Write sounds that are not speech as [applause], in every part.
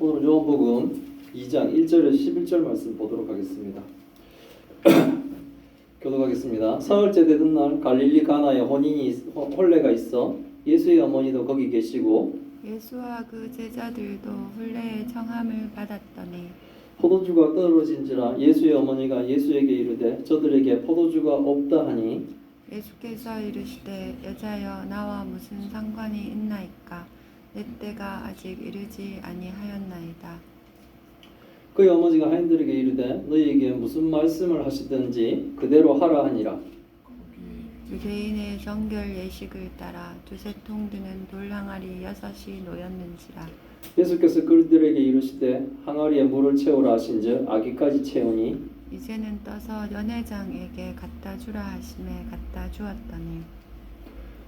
오늘 요한복음 2장 1절에서 11절 말씀 보도록 하겠습니다. [clears throat] 교독하겠습니다. 사흘째 되던 날 갈릴리 가나에 혼인이 호- 혼례가 있어 예수의 어머니도 거기 계시고 예수와 그 제자들도 혼례의 청함을 받았더니 포도주가 떨어진지라 예수의 어머니가 예수에게 이르되 저들에게 포도주가 없다 하니 예수께서 이르시되 여자여 나와 무슨 상관이 있나이까 내 때가 아직 이르지 아니하였나이다. 그의 어머니가 하인들에게 이르되 너희에게 무슨 말씀을 하시든지 그대로 하라 하니라. 유대인의 정결 예식을 따라 두세 통 드는 돌 항아리 여섯이 놓였는지라. 예수께서 그들에게 이르시되 항아리에 물을 채우라 하신즉 아기까지 채우니? 이제는 떠서 연회장에게 갖다 주라 하심에 갖다 주었더니 이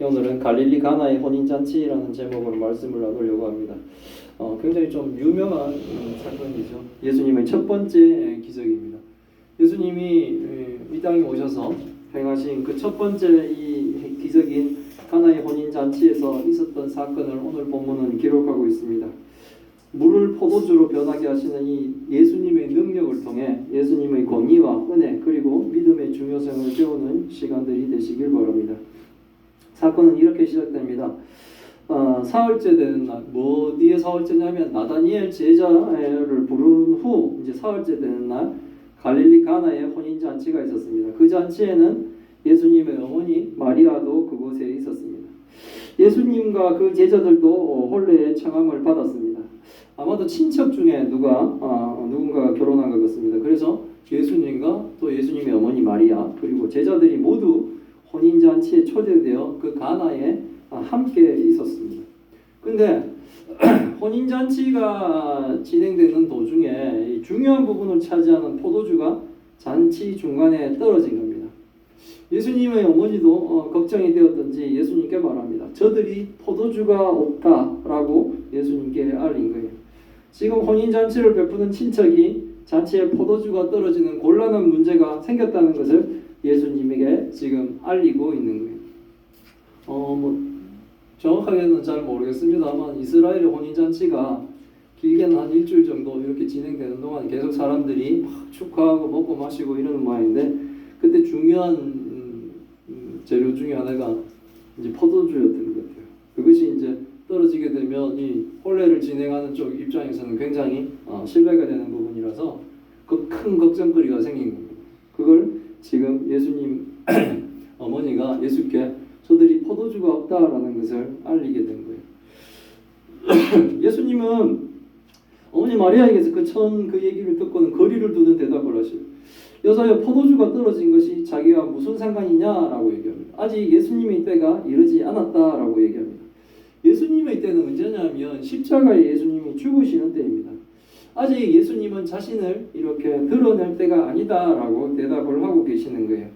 오늘은 갈릴리 가나의 혼인잔치라는 제목으로 말씀을 나누려고 합니다. 어, 굉장히 좀 유명한 음, 사건이죠. 예수님의 첫 번째 에, 기적입니다. 예수님이 에, 이 땅에 오셔서 행하신 그 첫 번째 이 기적인 가나의 혼인잔치에서 있었던 사건을 오늘 본문은 기록하고 있습니다. 물을 포도주로 변하게 하시는 이 예수님의 능력을 통해 예수님의 권위와 은혜 그리고 믿음의 중요성을 배우는 시간들이 되시길 바랍니다. 사건은 이렇게 시작됩니다. 어, 사흘째 되는 날, 뭐 어디에 사흘째냐면 나다니엘 제자를 부른 후 이제 사흘째 되는 날 갈릴리 가나에 혼인 잔치가 있었습니다. 그 잔치에는 예수님의 어머니 마리아도 그곳에 있었습니다. 예수님과 그 제자들도 혼례의 청함을 받았습니다. 아마도 친척 중에 누가 어, 누군가가 결혼한 것 같습니다. 그래서 예수님과 또 예수님의 어머니 마리아 그리고 제자들이 모두 혼인 잔치에 초대되어 그 가나에 아, 함께 있었습니다. 근데 [clears throat] 혼인 잔치가 진행되는 도중에 이 중요한 부분을 차지하는 포도주가 잔치 중간에 떨어진 겁니다. 예수님의 어머니도 어, 걱정이 되었던지 예수님께 말합니다. 저들이 포도주가 없다라고 예수님께 알린 거예요. 지금 혼인 잔치를 베푸는 친척이 잔치에 포도주가 떨어지는 곤란한 문제가 생겼다는 것을 예수님에게 지금 알리고 있는 거예요. 어, 뭐 정확하게는 잘 모르겠습니다만 이스라엘의 혼인 잔치가 길게는 한 일주일 정도 이렇게 진행되는 동안 계속 사람들이 막 축하하고 먹고 마시고 이러는 모양인데 그때 중요한 음, 음, 재료 중에 하나가 이제 포도주였던 것 같아요. 그것이 이제 떨어지게 되면 이 혼례를 진행하는 쪽 입장에서는 굉장히 어, 신뢰가 되는 부분이라서 그 큰 걱정거리가 생긴 겁니다. 그걸 지금 예수님 [clears throat] 어머니가 예수께 저들이 포도주가 없다라는 것을 알리게 된 거예요. [clears throat] 예수님은 어머니 마리아에게서 그 처음 그 얘기를 듣고는 거리를 두는 대답을 하셔요. 여자여 포도주가 떨어진 것이 자기와 무슨 상관이냐라고 얘기합니다. 아직 예수님의 때가 이르지 않았다라고 얘기합니다. 예수님의 때는 언제냐면 십자가에 예수님이 죽으시는 때입니다. 아직 예수님은 자신을 이렇게 드러낼 때가 아니다라고 대답을 하고 계시는 거예요.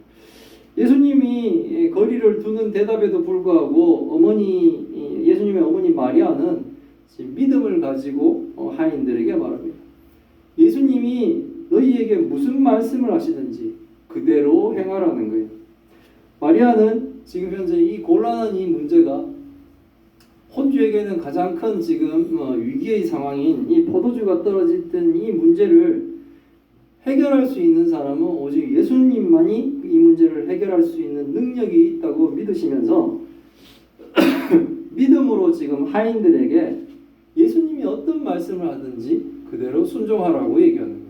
예수님이 거리를 두는 대답에도 불구하고 어머니 예수님의 어머니 마리아는 믿음을 가지고 어, 하인들에게 말합니다. 예수님이 너희에게 무슨 말씀을 하시든지 그대로 행하라는 거예요. 마리아는 지금 현재 이 곤란한 이 문제가 혼주에게는 가장 큰 지금 어, 위기의 상황인 이 포도주가 떨어졌던 이 문제를 해결할 수 있는 사람은 오직 예수님만이 이 문제를 해결할 수 있는 능력이 있다고 믿으시면서 [coughs] 믿음으로 지금 하인들에게 예수님이 어떤 말씀을 하든지 그대로 순종하라고 얘기하는 거예요.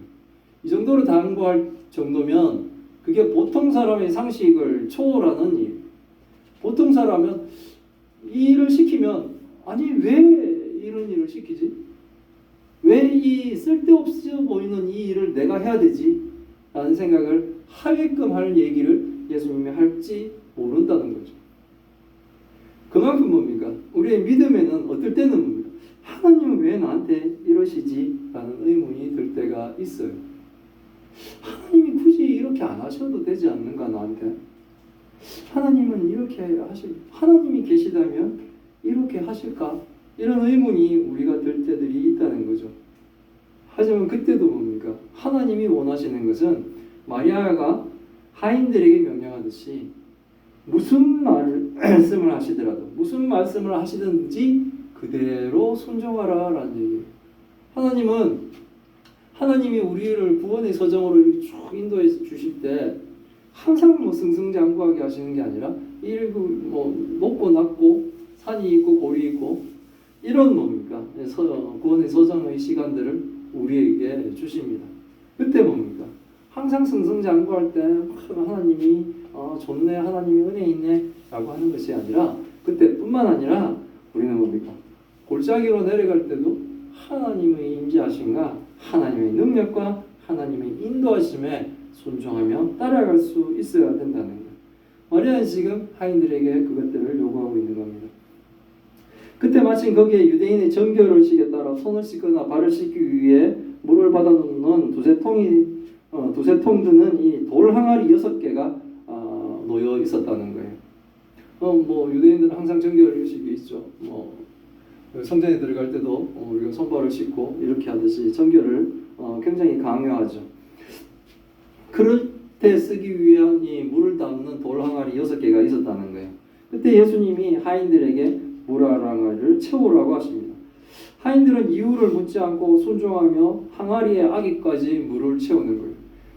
이 정도로 당부할 정도면 그게 보통 사람의 상식을 초월하는 일. 보통 사람은 이 일을 시키면 아니 왜 이런 일을 시키지? 왜 이 쓸데없어 보이는 이 일을 내가 해야 되지? 라는 생각을 하게끔 할 얘기를 예수님이 할지 모른다는 거죠. 그만큼 뭡니까? 우리의 믿음에는 어떨 때는 뭡니까? 하나님은 왜 나한테 이러시지? 라는 의문이 들 때가 있어요. 하나님이 굳이 이렇게 안 하셔도 되지 않는가 나한테? 하나님은 이렇게 하실 하나님이 계시다면 이렇게 하실까? 이런 의문이 우리가 들 때들이 있다는 거죠. 하지만 그때도 뭡니까? 하나님이 원하시는 것은 마리아가 하인들에게 명령하듯이 무슨 [clears throat] 말씀을 하시더라도 무슨 말씀을 하시든지 그대로 순종하라 라는 얘기예요. 하나님은 하나님이 우리를 구원의 서정으로 쭉 인도해 주실 때 항상 뭐 승승장구하게 하시는 게 아니라 일구 뭐 높고 낮고 산이 있고 골이 있고 이런 뭡니까 서, 구원의 서정의 시간들을 우리에게 주십니다. 그때 뭡니까 항상 승승장구할 때 하나님이 어, 좋네 하나님이 은혜 있네 라고 하는 것이 아니라 그때뿐만 아니라 우리는 뭡니까 골짜기로 내려갈 때도 하나님의 임재하심과 하나님의 능력과 하나님의 인도하심에 순종하며 따라갈 수 있어야 된다는 거예요. 마리아는 지금 하인들에게 그것들을 요구하고 있는 겁니다. 그때 마침 거기에 유대인의 정결의식에 따라 손을 씻거나 발을 씻기 위해 물을 받아놓는 두세 통이 어, 두세 통 드는 이 돌 항아리 여섯 개가 아, 놓여 있었다는 거예요. 어, 뭐 유대인들은 항상 정결의식이 있죠. 뭐 성전에 들어갈 때도 어, 우리가 손발을 씻고 이렇게 하듯이 정결을 어, 굉장히 강요하죠. 그럴 때 쓰기 위한 이 물을 담는 돌 항아리 여섯 개가 있었다는 거예요. 그때 예수님이 하인들에게 물 항아리를 채우라고 하십니다. 하인들은 이유를 묻지 않고 순종하며 항아리의 아기까지 물을 채우는 거예요.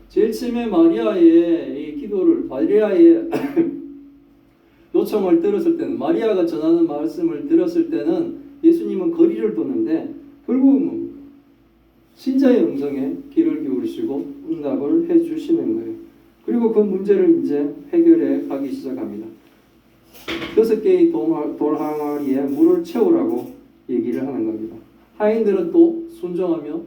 제일 처음에 마리아의 이 기도를 마리아의 [coughs] 요청을 들었을 때는 마리아가 전하는 말씀을 들었을 때는 예수님은 거리를 도는데 결국은? 신자의 음성에 귀를 기울이시고 응답을 해 주시는 거예요. 그리고 그 문제를 이제 해결해 가기 시작합니다. 여섯 개의 돌- 돌 항아리에 물을 채우라고 얘기를 하는 겁니다. 하인들은 또 순종하며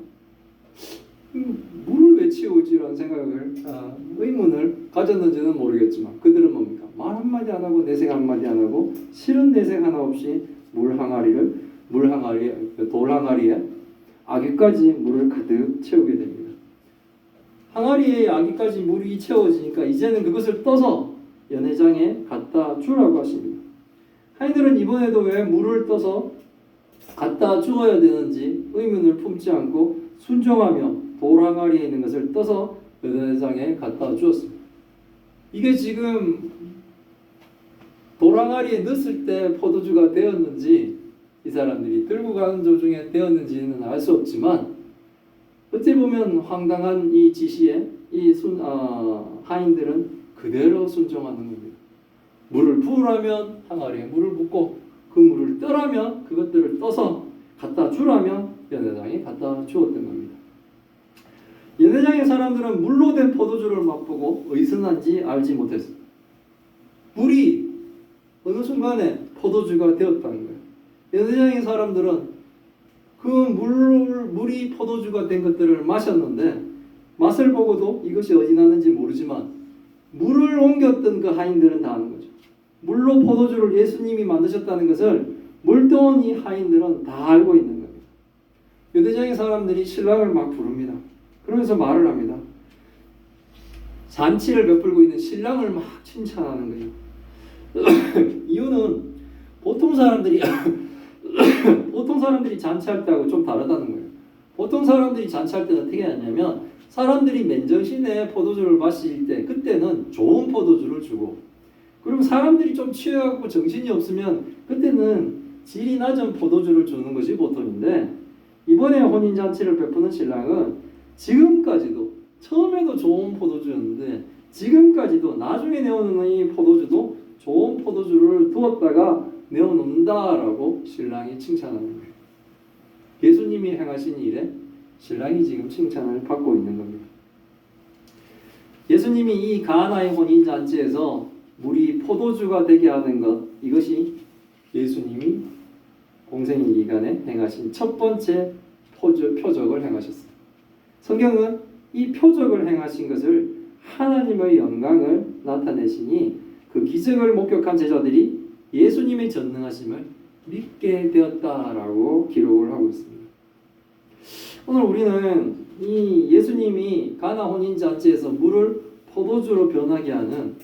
음, 물을 왜 채우지라는 생각을 아, 의문을 가졌는지는 모르겠지만 그들은 뭡니까 말 한마디 안 하고 내색 한마디 안 하고 싫은 내색 하나 없이 물 항아리를 물 항아리 돌 항아리에 아기까지 물을 가득 채우게 됩니다. 항아리에 아기까지 물이 채워지니까 이제는 그것을 떠서 연회장에 갖다 주라고 하십니다. 하인들은 이번에도 왜 물을 떠서 갖다 주어야 되는지 의문을 품지 않고 순종하며 돌 항아리에 있는 것을 떠서 연회장에 갖다 주었습니다. 이게 지금 돌 항아리에 넣었을 때 포도주가 되었는지 이 사람들이 들고 가는 도중에 되었는지는 알 수 없지만 어찌 보면 황당한 이 지시에 이 순, 아, 하인들은 그대로 순종하는 겁니다. 물을 부으라면 항아리에 물을 붓고 그 물을 떠라면 그것들을 떠서 갖다 주라면 연회장에 갖다 주었던 겁니다. 연회장의 사람들은 물로 된 포도주를 맛보고 의선한지 알지 못했습니다. 물이 어느 순간에 포도주가 되었다는 거예요. 연회장의 사람들은 그 물, 물이 포도주가 된 것들을 마셨는데 맛을 보고도 이것이 어디 나는지 모르지만 물을 옮겼던 그 하인들은 다 아는 거죠. 물로 포도주를 예수님이 만드셨다는 것을 물떠온 이 하인들은 다 알고 있는 겁니다. 유대장의 사람들이 신랑을 막 부릅니다. 그러면서 말을 합니다. 잔치를 베풀고 있는 신랑을 막 칭찬하는 거예요. [coughs] 이유는 보통 사람들이 [coughs] 보통 사람들이 잔치할 때하고 좀 다르다는 거예요. 보통 사람들이 잔치할 때는 어떻게 하냐면 사람들이 맨정신에 포도주를 마실 때 그때는 좋은 포도주를 주고 그리고 사람들이 좀 취해갖고 정신이 없으면 그때는 질이 낮은 포도주를 주는 것이 보통인데 이번에 혼인 잔치를 베푸는 신랑은 지금까지도 처음에도 좋은 포도주였는데 지금까지도 나중에 내오는 이 포도주도 좋은 포도주를 두었다가 내어놓는다라고 신랑이 칭찬하는 거예요. 예수님이 행하신 일에 신랑이 지금 칭찬을 받고 있는 겁니다. 예수님이 이 가나의 혼인 잔치에서 물이 포도주가 되게 하는 것 이것이 예수님이 공생의 기간에 행하신 첫 번째 포저, 표적을 행하셨습니다. 성경은 이 표적을 행하신 것을 하나님의 영광을 나타내시니 그 기적을 목격한 제자들이 예수님의 전능하심을 믿게 되었다라고 기록을 하고 있습니다. 오늘 우리는 이 예수님이 가나 혼인 잔치에서 물을 포도주로 변하게 하는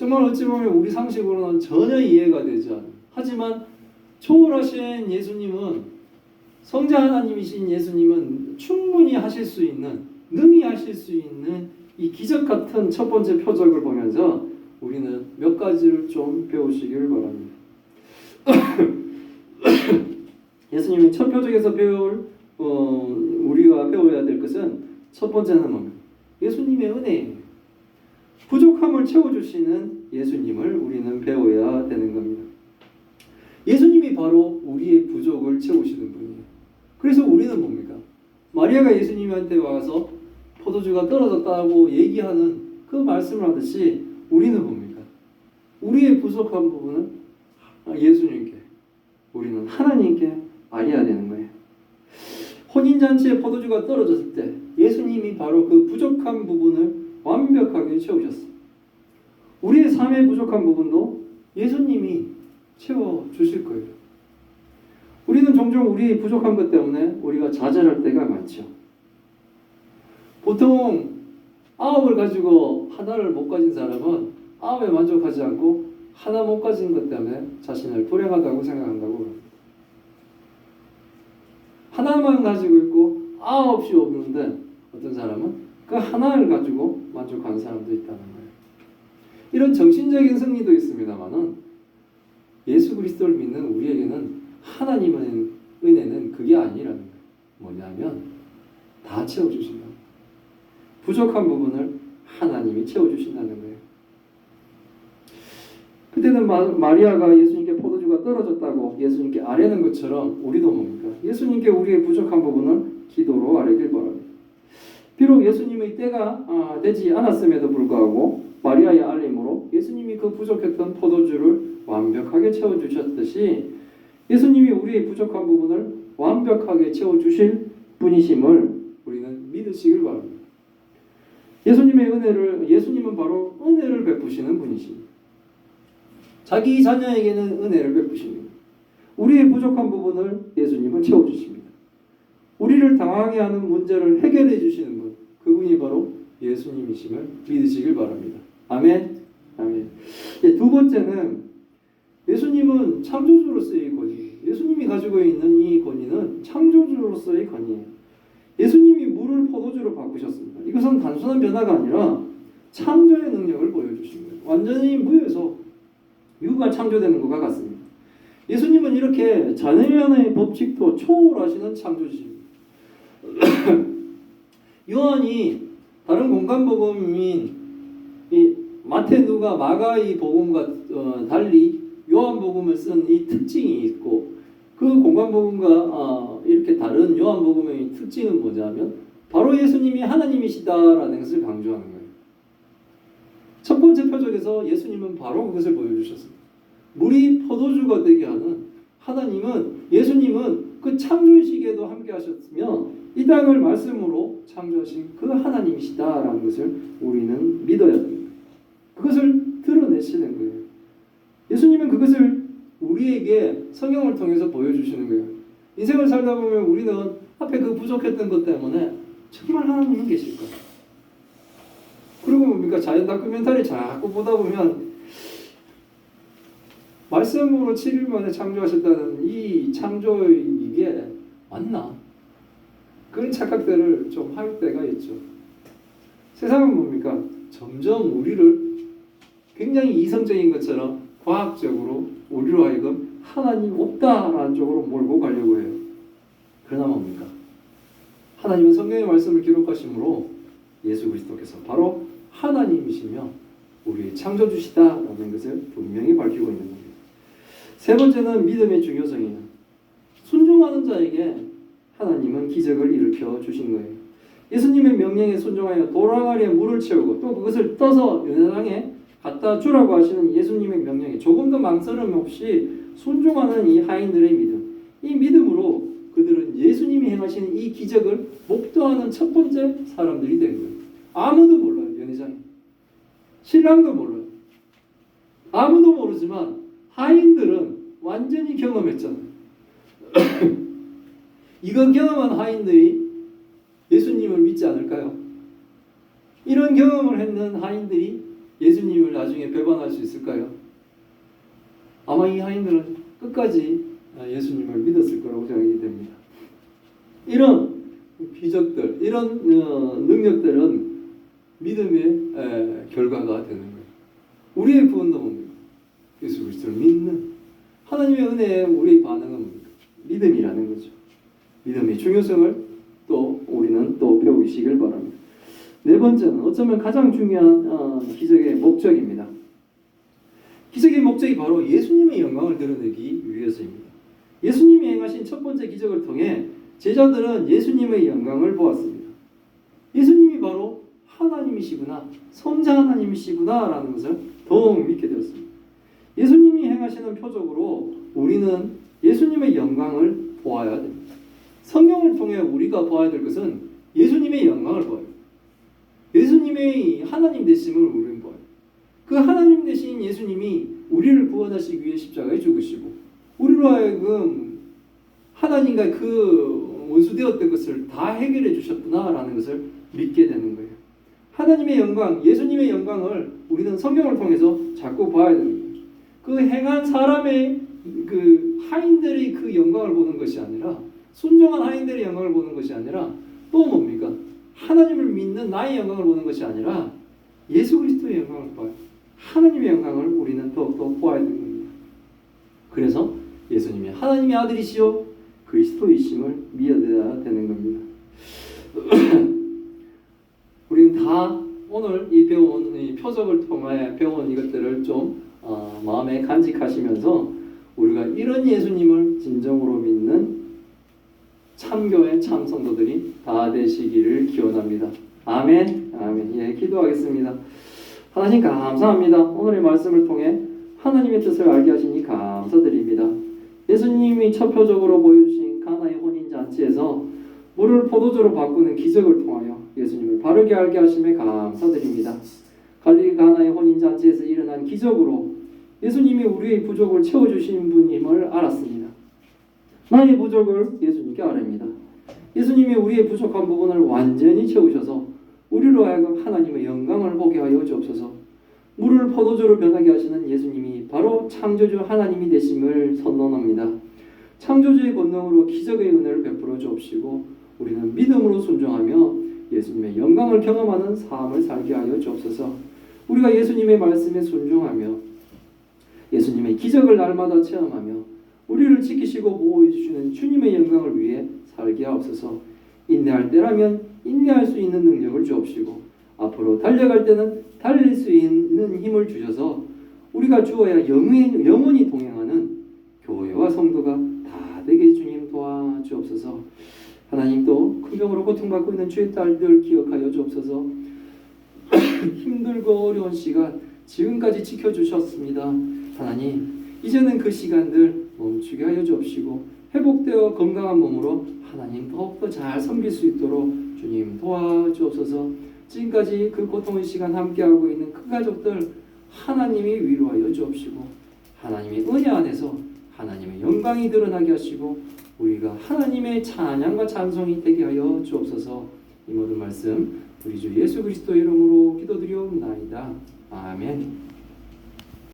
정말 어찌 보면 우리 상식으로는 전혀 이해가 되지 않아. 하지만 초월하신 예수님은 성자 하나님이신 예수님은 충분히 하실 수 있는 능히 하실 수 있는 이 기적 같은 첫 번째 표적을 보면서 우리는 몇 가지를 좀 배우시길 바랍니다. [coughs] 예수님이 첫 표적에서 배울 어, 우리가 배워야 될 것은 첫 번째는 뭡니까? 예수님의 은혜예요. 부족함을 채워주시는 예수님을 우리는 배워야 되는 겁니다. 예수님이 바로 우리의 부족을 채우시는 분이에요. 그래서 우리는 뭡니까? 마리아가 예수님한테 와서 포도주가 떨어졌다고 얘기하는 그 말씀을 하듯이 우리는 뭡니까? 우리의 부족한 부분은 예수님께, 우리는 하나님께 알려야 되는 거예요. 혼인잔치에 포도주가 떨어졌을 때 예수님이 바로 그 부족한 부분을 완벽하게 채우셨어. 우리의 삶의 부족한 부분도 예수님이 채워 주실 거예요. 우리는 종종 우리 부족한 것 때문에 우리가 좌절할 때가 많죠. 보통 아홉을 가지고 하나를 못 가진 사람은 아홉에 만족하지 않고 하나 못 가진 것 때문에 자신을 불행하다고 생각한다고 그럽니다. 하나만 가지고 있고 아홉이 없는데 어떤 사람은 그 하나를 가지고 만족하는 사람도 있다는 거예요. 이런 정신적인 승리도 있습니다만은 예수 그리스도를 믿는 우리에게는 하나님의 은혜는 그게 아니라는 거예요. 뭐냐면 다 채워주신다. 부족한 부분을 하나님이 채워주신다는 거예요. 그때는 마, 마리아가 예수님께 포도주가 떨어졌다고 예수님께 아뢰는 것처럼 우리도 뭡니까? 예수님께 우리의 부족한 부분을 기도로 아뢰길 바랍니다. 비록 예수님의 때가 아, 되지 않았음에도 불구하고 마리아의 알림으로 예수님이 그 부족했던 포도주를 완벽하게 채워주셨듯이 예수님이 우리의 부족한 부분을 완벽하게 채워주실 분이심을 우리는 믿으시길 바랍니다. 예수님의 은혜를 예수님은 바로 은혜를 베푸시는 분이십니다. 자기 자녀에게는 은혜를 베푸십니다. 우리의 부족한 부분을 예수님은 채워주십니다. 우리를 당하게 하는 문제를 해결해 주시는 분, 그분이 바로 예수님이심을 믿으시길 바랍니다. 아멘. 아멘. 예, 두 번째는 예수님은 창조주로서의 권위. 예수님이 가지고 있는 이 권위는 창조주로서의 권위예요. 예수님이 물을 포도주로 바꾸셨습니다. 이것은 단순한 변화가 아니라 창조의 능력을 보여주신 거예요. 완전히 무에서 유가 창조되는 것과 같습니다. 예수님은 이렇게 자연의 법칙도 초월하시는 창조주십니다. 요한이 다른 공간 복음인 이 마태, 누가, 마가의 복음과 어, 달리 요한 복음을 쓴 이 특징이 있고 그 공간 복음과 어, 이렇게 다른 요한 복음의 특징은 뭐냐면 바로 예수님이 하나님이시다라는 것을 강조하는 거예요. 첫 번째 표적에서 예수님은 바로 그것을 보여주셨습니다. 물이 포도주가 되게 하는 하나님은 예수님은 그 창조의 시기에도 함께 하셨으며 이 땅을 말씀으로 창조하신 그 하나님이시다라는 것을 우리는 믿어야 됩니다. 그것을 드러내시는 거예요. 예수님은 그것을 우리에게 성경을 통해서 보여주시는 거예요. 인생을 살다 보면 우리는 앞에 그 부족했던 것 때문에 정말 하나님은 계실까? 그리고 뭡니까 자연 다큐멘터리 자꾸 보다 보면 말씀으로 7일 만에 창조하셨다는 이 창조의 이게 맞나? 그런 착각들을 좀 할 때가 있죠. 세상은 뭡니까? 점점 우리를 굉장히 이성적인 것처럼 과학적으로 우리로 하여금 하나님 없다라는 쪽으로 몰고 가려고 해요. 그러나 뭡니까? 하나님은 성경의 말씀을 기록하심으로 예수 그리스도께서 바로 하나님이시며 우리의 창조주시다라는 것을 분명히 밝히고 있는 겁니다. 세 번째는 믿음의 중요성이에요. 순종하는 자에게 하나님은 기적을 일으켜 주신 거예요. 예수님의 명령에 순종하여 도랑아리에 물을 채우고 또 그것을 떠서 연회당에 갖다 주라고 하시는 예수님의 명령에 조금 더 망설임 없이 순종하는 이 하인들의 믿음. 이 믿음으로 그들은 예수님이 행하시는 이 기적을 목도하는 첫 번째 사람들이 된 거예요. 아무도 몰라요, 연회장에. 신랑도 몰라요. 아무도 모르지만 하인들은 완전히 경험했잖아요. [coughs] 이건 경험한 하인들이 예수님을 믿지 않을까요? 이런 경험을 했는 하인들이 예수님을 나중에 배반할 수 있을까요? 아마 이 하인들은 끝까지 예수님을 믿었을 거라고 생각이 됩니다. 이런 기적들, 이런 어, 능력들은 믿음의 에, 결과가 되는 거예요. 우리의 구원도 뭡니까? 예수 그리스도를 믿는 하나님의 은혜에 우리의 반응은? 믿음이라는 거죠. 믿음의 중요성을 또 우리는 또 배우시길 바랍니다. 네 번째는 어쩌면 가장 중요한 어, 기적의 목적입니다. 기적의 목적이 바로 예수님의 영광을 드러내기 위해서입니다. 예수님이 행하신 첫 번째 기적을 통해 제자들은 예수님의 영광을 보았습니다. 예수님이 바로 하나님이시구나, 성자 하나님이시구나라는 것을 더욱 믿게 되었습니다. 예수님이 행하시는 표적으로 우리는 예수님의 영광을 보아야 됩니다. 성경을 통해 우리가 보아야 될 것은 예수님의 영광을 보아요. 예수님의 하나님 되심을 우리는 보아요. 그 하나님 되신 예수님이 우리를 구원하시기 위해 십자가에 죽으시고 우리로 하여금 하나님과 그 원수되었던 것을 다 해결해 주셨구나라는 것을 믿게 되는 거예요. 하나님의 영광, 예수님의 영광을 우리는 성경을 통해서 자꾸 봐야 거예요. 그 행한 사람의 그 하인들의 그 영광을 보는 것이 아니라 순종한 하인들의 영광을 보는 것이 아니라 또 뭡니까? 하나님을 믿는 나의 영광을 보는 것이 아니라 예수 그리스도의 영광을 봐요. 하나님의 영광을 우리는 더욱더 보아야 되는 겁니다. 그래서 예수님이 하나님의 아들이시요 그리스도이심을 믿어야 되는 겁니다. [clears throat] 우리는 다 오늘 이 배운 이 표적을 통해 배운 이것들을 좀 어, 마음에 간직하시면서 우리가 이런 예수님을 진정으로 믿는 참교회 참성도들이 다 되시기를 기원합니다. 아멘. 아멘. 예, 기도하겠습니다. 하나님 감사합니다. 오늘의 말씀을 통해 하나님의 뜻을 알게 하시니 감사드립니다. 예수님이 첫 표적으로 보여주신 가나의 혼인 잔치에서 물을 포도주로 바꾸는 기적을 통하여 예수님을 바르게 알게 하심에 감사드립니다. 갈릴리 가나의 혼인 잔치에서 일어난 기적으로 예수님이 우리의 부족을 채워주신 분임을 알았습니다. 나의 부족을 예수님께 아뢰입니다. 예수님이 우리의 부족한 부분을 완전히 채우셔서 우리로 하여금 하나님의 영광을 보게 하여 주옵소서. 물을 포도주로 변하게 하시는 예수님이 바로 창조주 하나님이 되심을 선언합니다. 창조주의 권능으로 기적의 은혜를 베풀어 주옵시고 우리는 믿음으로 순종하며 예수님의 영광을 경험하는 삶을 살게 하여 주옵소서. 우리가 예수님의 말씀에 순종하며 예수님의 기적을 날마다 체험하며 우리를 지키시고 보호해 주시는 주님의 영광을 위해 살게 하옵소서. 인내할 때라면 인내할 수 있는 능력을 주옵시고 앞으로 달려갈 때는 달릴 수 있는 힘을 주셔서 우리가 주어야 영원히, 동행하는 교회와 성도가 다 되게 주님 도와주옵소서. 하나님 또큰 병으로 고통받고 있는 주의 딸들 기억하여 주옵소서. [clears throat] 힘들고 어려운 시간 지금까지 지켜주셨습니다. 하나님 이제는 그 시간들 멈추게 하여 주옵시고 회복되어 건강한 몸으로 하나님 더욱더 잘 섬길 수 있도록 주님 도와주옵소서. 지금까지 그 고통의 시간 함께하고 있는 큰 가족들 하나님이 위로하여 주옵시고 하나님의 은혜 안에서 하나님의 영광이 드러나게 하시고 우리가 하나님의 찬양과 찬송이 되게 하여 주옵소서. 이 모든 말씀 우리 주 예수 그리스도 이름으로 기도드리옵나이다. 아멘.